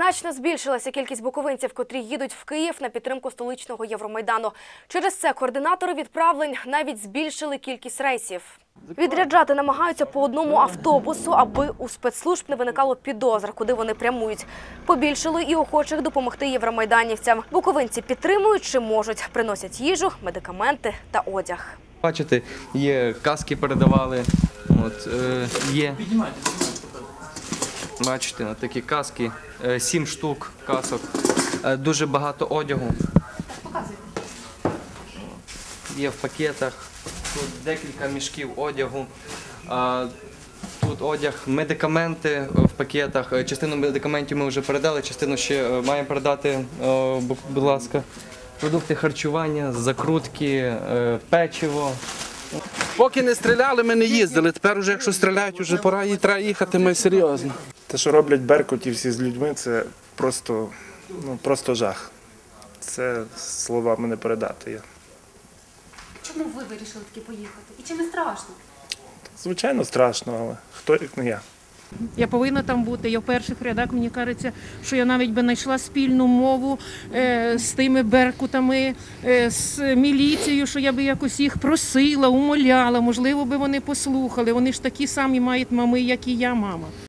Значно збільшилася кількість буковинців, котрі їдуть в Київ на підтримку столичного Євромайдану. Через це координатори відправлень навіть збільшили кількість рейсів. Відряджати намагаються по одному автобусу, аби у спецслужб не виникало підозр, куди вони прямують. Побільшало і охочих допомогти євромайданівцям. Буковинці підтримують чи можуть, приносять їжу, медикаменти та одяг. Бачите, є каски передавали. От, е, є. Бачите, от такі каски, е, сім штук касок, е, дуже багато одягу. Є в пакетах, тут декілька мішків одягу. Тут одяг, медикаменти в пакетах. Е, Частину медикаментів ми вже передали, частину ще маємо передати, будь ласка. Продукти харчування, закрутки, печиво. Поки не стріляли, ми не їздили. Тепер, уже, якщо стріляють, вже пора і їхати. Ми серйозно. Те, що роблять беркутівці з людьми, це просто, ну, просто жах. Це словами не передати. Я. Чому ви вирішили таки поїхати? І чи не страшно? Звичайно, страшно, але хто як не я. Я повинна там бути. Я в перших рядах мені кажеться, що я навіть би знайшла спільну мову е, з тими беркутами, е, з міліцією, що я би якось їх просила, умоляла. Можливо, би вони послухали. Вони ж такі самі мають мами, як і я, мама.